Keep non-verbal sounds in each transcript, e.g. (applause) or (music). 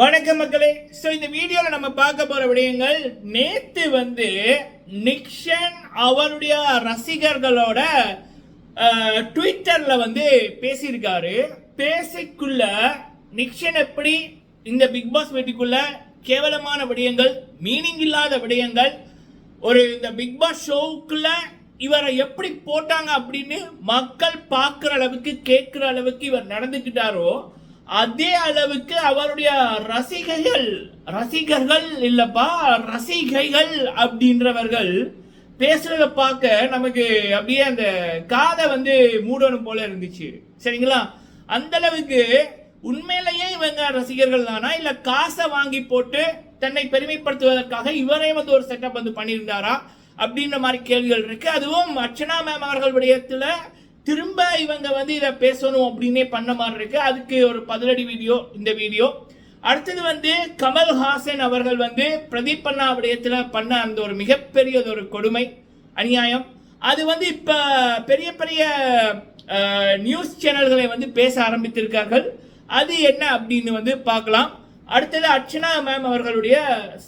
வணக்கம் மக்களே. ஸோ இந்த வீடியோவில் நம்ம பார்க்க போகிற விடயங்கள் நேற்று வந்து நிக்ஷன் அவருடைய ரசிகர்களோட ட்விட்டரில் வந்து பேசியிருக்காரு. பேசிக்குள்ள நிக்ஷன் எப்படி இந்த பிக் பாஸ் வீட்டுக்குள்ள கேவலமான விடயங்கள் மீனிங் இல்லாத விடயங்கள் ஒரு இந்த பிக் பாஸ் ஷோவுக்குள்ள இவரை எப்படி போட்டாங்க அப்படின்னு மக்கள் பார்க்குற அளவுக்கு கேட்குற அளவுக்கு இவர் நடந்துக்கிட்டாரோ அதே அளவுக்கு அவருடைய ரசிகைகள் ரசிகர்கள் இல்லப்பா ரசிகைகள் அப்படின்றவர்கள் பேசுறத பார்க்க நமக்கு அப்படியே அந்த காதை வந்து மூடணும் போல இருந்துச்சு. சரிங்களா? அந்த அளவுக்கு உண்மையிலேயே இவங்க ரசிகர்கள் தானா? இல்ல காசை வாங்கி போட்டு தன்னை பெருமைப்படுத்துவதற்காக இவரே வந்து ஒரு செட்டப் வந்து பண்ணியிருந்தாரா? அப்படின்ற மாதிரி கேள்விகள் இருக்கு. அதுவும் அர்ச்சனா மேம் அவர்கள் விடயத்துல திரும்ப இவங்க வந்து இதை பேசணும் அப்படின்னே பண்ண மாதிரி இருக்கு. அதுக்கு ஒரு பதிலடி வீடியோ இந்த வீடியோ. அடுத்தது வந்து கமல்ஹாசன் அவர்கள் வந்து பிரதீப் அண்ணா விடயத்தில் பண்ண அந்த ஒரு மிகப்பெரிய ஒரு கொடுமை அநியாயம். அது வந்து இப்போ பெரிய பெரிய நியூஸ் சேனல்களை வந்து பேச ஆரம்பித்திருக்கார்கள். அது என்ன அப்படின்னு வந்து பார்க்கலாம். அடுத்தது அர்ச்சனா மேம் அவர்களுடைய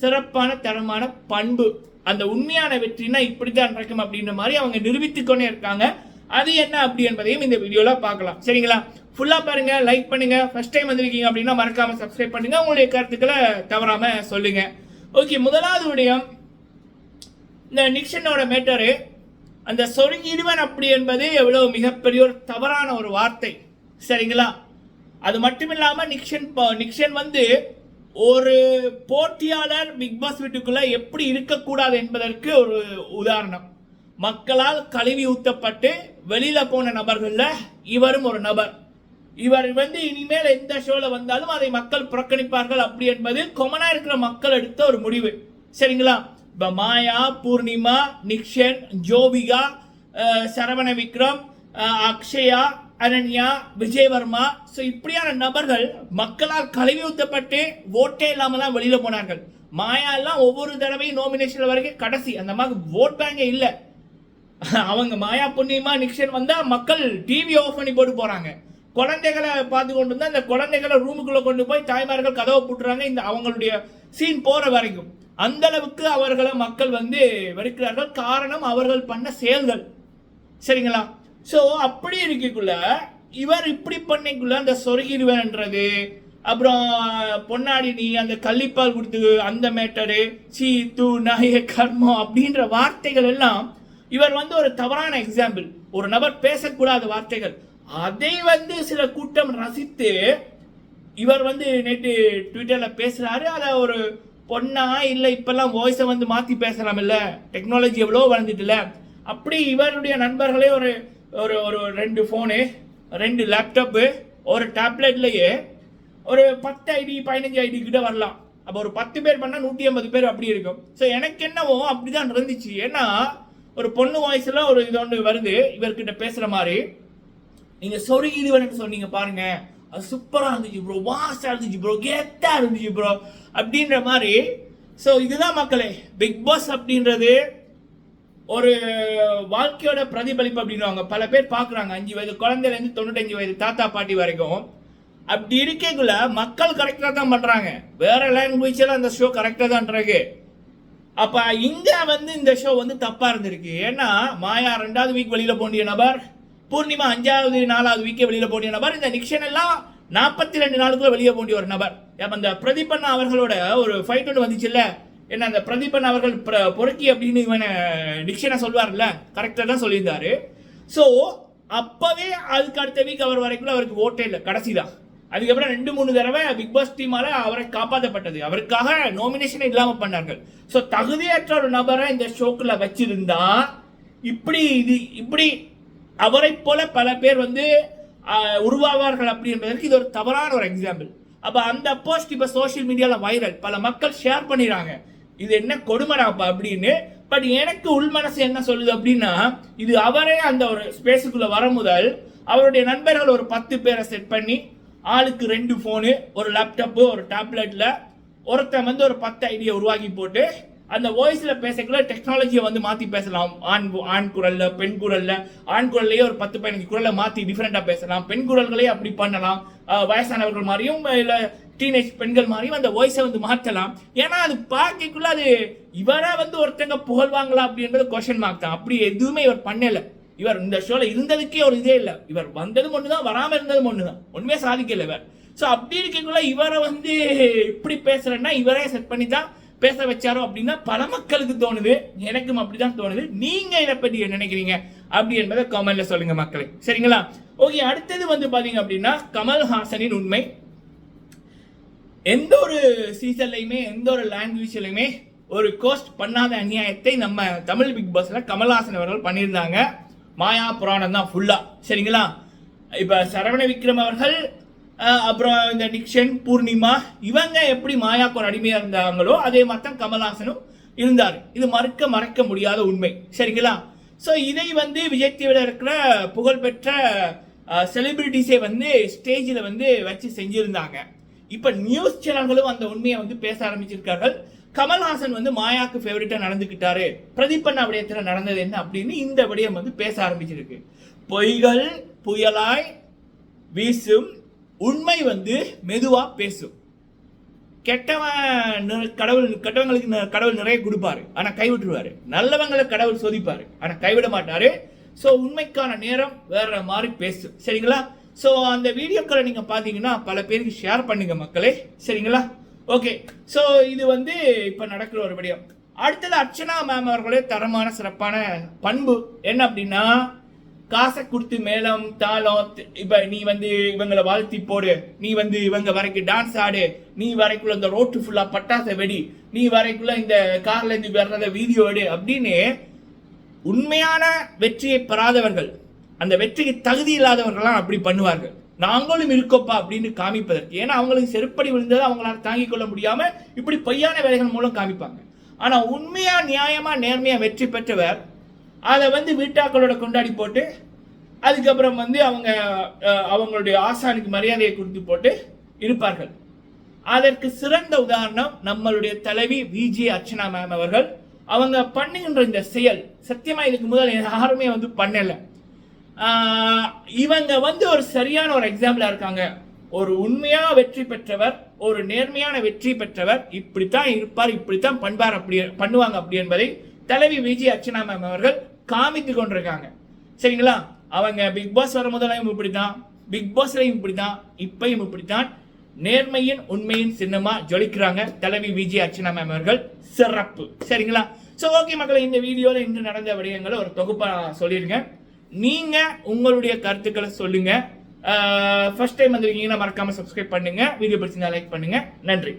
சிறப்பான தரமான பண்பு. அந்த உண்மையான வெற்றினா இப்படித்தான் நடக்கும் அப்படின்ற மாதிரி அவங்க நிரூபித்துக்கொண்டே இருக்காங்க. அது என்ன அப்படி என்பதையும் இந்த வீடியோவில் பார்க்கலாம். சரிங்களா? ஃபுல்லாக பாருங்கள் லைக் பண்ணுங்கள் ஃபஸ்ட் டைம் வந்திருக்கீங்க அப்படின்னா மறக்காமல் சப்ஸ்கிரைப் பண்ணுங்கள் உங்களுடைய கருத்துக்களை தவறாமல் சொல்லுங்கள் ஓகே முதலாவது விடயம் இந்த நிக்சனோட மேட்டரு அந்த சொருங்கிடுவன் அப்படி என்பது எவ்வளோ மிகப்பெரிய ஒரு தவறான ஒரு வார்த்தை. சரிங்களா? அது மட்டும் இல்லாமல் நிக்சன் ப- நிக்சன் வந்து ஒரு போட்டியாளர் பிக் பாஸ் எப்படி இருக்கக்கூடாது என்பதற்கு ஒரு உதாரணம். மக்களால் கழுவி ஊத்தப்பட்டு வெளியில போன நபர்கள்ல இவரும் ஒரு நபர். இவர் வந்து இனிமேல் எந்த ஷோல வந்தாலும் அதை மக்கள் புறக்கணிப்பார்கள். அப்படி என்பது கொமனா இருக்கிற மக்கள் எடுத்த ஒரு முடிவு. சரிங்களா? இப்ப மாயா பூர்ணிமா நிக்ஷன் ஜோபிகா சரவண விக்ரம் அக்ஷயா அனன்யா விஜயவர்மா. ஸோ இப்படியான நபர்கள் மக்களால் கழுவி ஊத்தப்பட்டு ஓட்டே இல்லாம தான் வெளியில போனார்கள். மாயா எல்லாம் ஒவ்வொரு தடவையும் நாமினேஷன் வரைக்கும் கடைசி. அந்த மாதிரி ஓட் பேங்கே இல்லை. (laughs) அவங்க மாயா புண்ணியமா நிக்ஷன் வந்தா மக்கள் டிவி ஆஃப் பண்ணி போட்டு போறாங்க. குழந்தைகளை பார்த்து கொண்டு வந்தால் அந்த குழந்தைகளை ரூமுக்குள்ளே கொண்டு போய் தாய்மார்கள் கதவை போட்டுறாங்க. இந்த அவங்களுடைய சீன் போகிற வரைக்கும். அந்த அளவுக்கு அவர்களை மக்கள் வந்து வெறுக்கிறார்கள். காரணம் அவர்கள் பண்ண செயல்கள். சரிங்களா? ஸோ அப்படி இருக்கக்குள்ள இவர் இப்படி பண்ணிக்குள்ள அந்த சொருகிடுவேன்ன்றது அப்புறம் பொன்னாடி நீ அந்த கள்ளிப்பால் கொடுத்து அந்த மேட்டரு சீ தூ நாய கர்மம் அப்படின்ற வார்த்தைகள் எல்லாம் இவர் வந்து ஒரு தவறான எக்ஸாம்பிள் ஒரு நபர் பேசக்கூடாத வார்த்தைகள். அதை வந்து சில கூட்டம் ரசித்து இவர் வந்து நேற்று ட்விட்டரில் பேசுகிறாரு அதை ஒரு பொண்ணா இல்லை இப்பெல்லாம் வாய்ஸை வந்து மாற்றி பேசலாம் இல்லை டெக்னாலஜி எவ்வளோ வளர்ந்துட்டுல. அப்படி இவருடைய நண்பர்களே ஒரு ஒரு ஒரு ரெண்டு ஃபோனு ரெண்டு லேப்டாப்பு ஒரு டேப்லெட்லேயே ஒரு பத்து ஐடி பதினஞ்சு ஐடி கிட்ட வரலாம். அப்போ ஒரு பத்து பேர் பண்ணால் நூற்றி ஐம்பது பேர் அப்படி இருக்கும். ஸோ எனக்கு என்னவோ அப்படிதான் இருந்துச்சு. ஏன்னா ஒரு பொண்ணு வாய்ஸ்ல ஒரு இது ஒன்று வருது இவர்கிட்ட பேசுற மாதிரி. நீங்க சொருகிதுவன் சொன்னீங்க பாருங்க. அது சூப்பரா இருந்துச்சு ப்ரோ வாஸ்டா இருந்துச்சு ப்ரோ கெத்தாக இருந்துச்சு ப்ரோ அப்படின்ற மாதிரி. ஸோ இதுதான் மக்களே பிக் பாஸ் அப்படின்றது ஒரு வாழ்க்கையோட பிரதிபலிப்பு அப்படின்வாங்க பல பேர் பார்க்குறாங்க அஞ்சு வயது குழந்தையிலேருந்து தொண்ணூத்தஞ்சு வயது தாத்தா பாட்டி வரைக்கும். அப்படி இருக்கக்குள்ள மக்கள் கரெக்டாக தான் பண்ணுறாங்க வேற லாங்குவேஜில் அந்த ஷோ கரெக்டாக தான் இருக்கு. அப்ப இங்க வந்து இந்த ஷோ வந்து தப்பா இருந்திருக்கு. ஏன்னா மாயா ரெண்டாவது வீக் வெளியில போண்டிய நபர் பூர்ணிமா அஞ்சாவது நாலாவது வீக்கே வெளியில போண்டிய நபர் இந்த நிக்ஷன் எல்லாம் நாற்பத்தி ரெண்டு நாளுக்குள்ள வெளியே போண்டிய ஒரு நபர். அப்ப இந்த பிரதீபன் அவர்களோட ஒரு ஃபைட் ஒன்று வந்துச்சுல்ல. என்ன அந்த பிரதீபன் அவர்கள் பொறுக்கி அப்படின்னு இவனை நிக்ஷனை சொல்வார்ல. கரெக்டாக தான் சொல்லியிருந்தாரு. ஸோ அப்பவே அதுக்கு அடுத்த வீக் அவர் வரைக்கும் அவருக்கு ஓட்டே இல்லை. கடைசி தான் அதுக்கப்புறம் ரெண்டு மூணு தடவை பிக் பாஸ் டீமால அவரை காப்பாற்றப்பட்டது அவருக்காக நாமினேஷன் இல்லாமல் பண்ணார்கள். ஸோ தகுதியற்ற ஒரு நபரை இந்த ஷோக்கில் வச்சிருந்தா இப்படி இது இப்படி அவரை போல பல பேர் வந்து உருவாவார்கள் அப்படி என்பதற்கு இது ஒரு தவறான ஒரு எக்ஸாம்பிள் அப்போ அந்த போஸ்ட் இப்போ சோஷியல் மீடியாவில் வைரல் பல மக்கள் ஷேர் பண்ணிடுறாங்க. இது என்ன கொடுமைடாப்பா அப்படின்னு. பட் எனக்கு உள் மனசு என்ன சொல்லுது அப்படின்னா இது அவரே அந்த ஒரு ஸ்பேஸுக்குள்ளே வர முதல் அவருடைய நண்பர்கள் ஒரு பத்து பேரை செட் பண்ணி ஆளுக்கு ரெண்டு ஃபோனு ஒரு லேப்டாப்பு ஒரு டேப்லெட்டில் ஒருத்தன் வந்து ஒரு பத்து ஐடியை உருவாக்கி போட்டு அந்த வாய்ஸில் பேசக்குள்ள டெக்னாலஜியை வந்து மாற்றி பேசலாம். ஆண் ஆண் குரலில் பெண் குரலில். ஆண் குரல்லையே ஒரு பத்து பதினஞ்சு குரலை மாற்றி டிஃப்ரெண்ட்டாக பேசலாம். பெண் குரல்களே அப்படி பண்ணலாம். வயசானவர்கள் மாதிரியும் இல்லை டீனேஜ் பெண்கள் மாதிரியும் அந்த வாய்ஸை வந்து மாற்றலாம் ஏன்னா அது பார்க்கக்குள்ள அது இவராக வந்து ஒருத்தங்க புகழ்வாங்களா அப்படின்றது கொஷின் மார்க் தான். அப்படி எதுவுமே இவர் பண்ணலை. இவர் இந்த ஷோல இருந்ததுக்கே ஒரு இதே இல்லை. இவர் வந்ததும் ஒன்று தான் வராமல் இருந்ததும் ஒன்று தான் ஒன்றுமே சாதிக்கல இவர். ஸோ அப்படி இருக்கக்குள்ள இவரை வந்து இப்படி பேசுறேன்னா இவரே செட் பண்ணி தான் பேச வச்சாரோ அப்படின்னா பல மக்களுக்கு தோணுது. எனக்கும் அப்படிதான் தோணுது. நீங்க இதை பற்றி நினைக்கிறீங்க? அப்படி என்பதை கமெண்ட்ல சொல்லுங்க மக்களை. சரிங்களா? ஓகே அடுத்தது வந்து பாத்தீங்க அப்படின்னா கமல்ஹாசனின் உண்மை. எந்த ஒரு சீசன்லையுமே எந்த ஒரு லாங்குவேஜ்லையுமே ஒரு கோஸ்ட் பண்ணாத அநியாயத்தை நம்ம தமிழ் பிக் பாஸ்ல கமல்ஹாசன் அவர்கள் பண்ணியிருந்தாங்க. மாயா புராணம் தான் ஃபுல்லா சரிங்களா? இப்ப சரவண விக்ரம் அவர்கள் அப்புறம் இந்த நிக்ஷன் பூர்ணிமா இவங்க எப்படி மாயாக்கு ஒரு அடிமையா இருந்தாங்களோ அதே மாதிரி தான் கமல்ஹாசனும் இருந்தார். இது மறுக்க மறைக்க முடியாத உண்மை. சரிங்களா? ஸோ இதை வந்து விஜய் டிவியில் இருக்கிற புகழ்பெற்ற செலிபிரிட்டிஸை வந்து ஸ்டேஜில் வந்து வச்சு செஞ்சுருந்தாங்க. இப்போ நியூஸ் சேனல்களும் அந்த உண்மையை வந்து பேச ஆரம்பிச்சிருக்கார்கள். கமல்ஹாசன் வந்து மாயாக்கு ஃபேவரட்டாக நடந்துக்கிட்டாரு பிரதீபன் விடயத்தில் நடந்தது என்ன அப்படின்னு இந்த விடயம் வந்து பேச ஆரம்பிச்சிருக்கு. பொய்கள் புயலாய் வீசும் உண்மை வந்து மெதுவாக பேசும். கெட்டவன் கடவுள் கெட்டவங்களுக்கு கடவுள் நிறைய கொடுப்பாரு. ஆனால் கைவிட்டுருவாரு. நல்லவங்களை கடவுள் சோதிப்பார். ஆனால் கைவிட மாட்டாரு. ஸோ உண்மைக்கான நேரம் வேற மாதிரி பேசும். சரிங்களா? ஸோ அந்த வீடியோக்களை நீங்கள் பார்த்தீங்கன்னா பல பேருக்கு ஷேர் பண்ணுங்க மக்களே. சரிங்களா? ஓகே ஸோ இது வந்து இப்போ நடக்கிற ஒரு விடயம். அடுத்தது அர்ச்சனா மேம் அவர்களே தரமான சிறப்பான பண்பு. என்ன அப்படின்னா காசை கொடுத்து மேளம் தாளம் இப்போ நீ வந்து இவங்களை வாழ்த்தி போடு. நீ வந்து இவங்க வரைக்கும் டான்ஸ் ஆடு. நீ வரைக்குள்ள இந்த ரோட்டு ஃபுல்லாக பட்டாசை வெடி. நீ வரைக்குள்ள இந்த கார்லேருந்து வர்றத வீடியோ எடு அப்படின்னு உண்மையான வெற்றியை பெறாதவர்கள் அந்த வெற்றிக்கு தகுதி இல்லாதவர்கள்லாம் அப்படி பண்ணுவார்கள். நாங்களும் இருக்கோப்பா அப்படின்னு காமிப்பதற்கு ஏன்னா அவங்களுக்கு செருப்படி விழுந்ததை அவங்களால தாங்கிக் கொள்ள முடியாம இப்படி பொய்யான வேலைகள் மூலம் காமிப்பாங்க. ஆனா உண்மையா நியாயமா நேர்மையா வெற்றி பெற்றவர் அதை வந்து வீட்டாக்களோட கொண்டாடி போட்டு அதுக்கப்புறம் வந்து அவங்க அவங்களுடைய ஆசானுக்கு மரியாதையை கொடுத்து போட்டு இருப்பார்கள். அதற்கு சிறந்த உதாரணம் நம்மளுடைய தலைவி விஜி அர்ச்சனா மேம் அவர்கள். அவங்க பண்ணுகின்ற இந்த செயல் சத்தியமா இதுக்கு முதல் யாருமே வந்து பண்ணலை. இவங்க வந்து ஒரு சரியான ஒரு எக்ஸாம்பிளா இருக்காங்க. ஒரு உண்மையான வெற்றி பெற்றவர் ஒரு நேர்மையான வெற்றி பெற்றவர் இப்படித்தான் இருப்பார் இப்படித்தான் பண்பார் அப்படி பண்ணுவாங்க அப்படி என்பதை தலைவி விஜய் அர்ச்சனா மேம் அவர்கள் காமித்து கொண்டிருக்காங்க. சரிங்களா? அவங்க பிக் பாஸ் வர முதலையும் இப்படித்தான் பிக் பாஸ்லையும் இப்படித்தான் இப்பையும் இப்படித்தான் நேர்மையின் உண்மையின் சின்னமா ஜொலிக்கிறாங்க தலைவி விஜய் அர்ச்சனா மேம் அவர்கள். சிறப்பு. சரிங்களா? சோ ஓகே மக்களை இந்த வீடியோல இன்று நடந்த விடயங்களை ஒரு தொகுப்பா சொல்லியிருக்கேன் நீங்க உங்களுடைய கருத்துக்களை சொல்லுங்க. ஃபர்ஸ்ட் டைம் வந்திருக்கீங்கன்னா மறக்காம சப்ஸ்கிரைப் பண்ணுங்க. வீடியோ பிடிச்சிருந்தா லைக் பண்ணுங்க. நன்றி.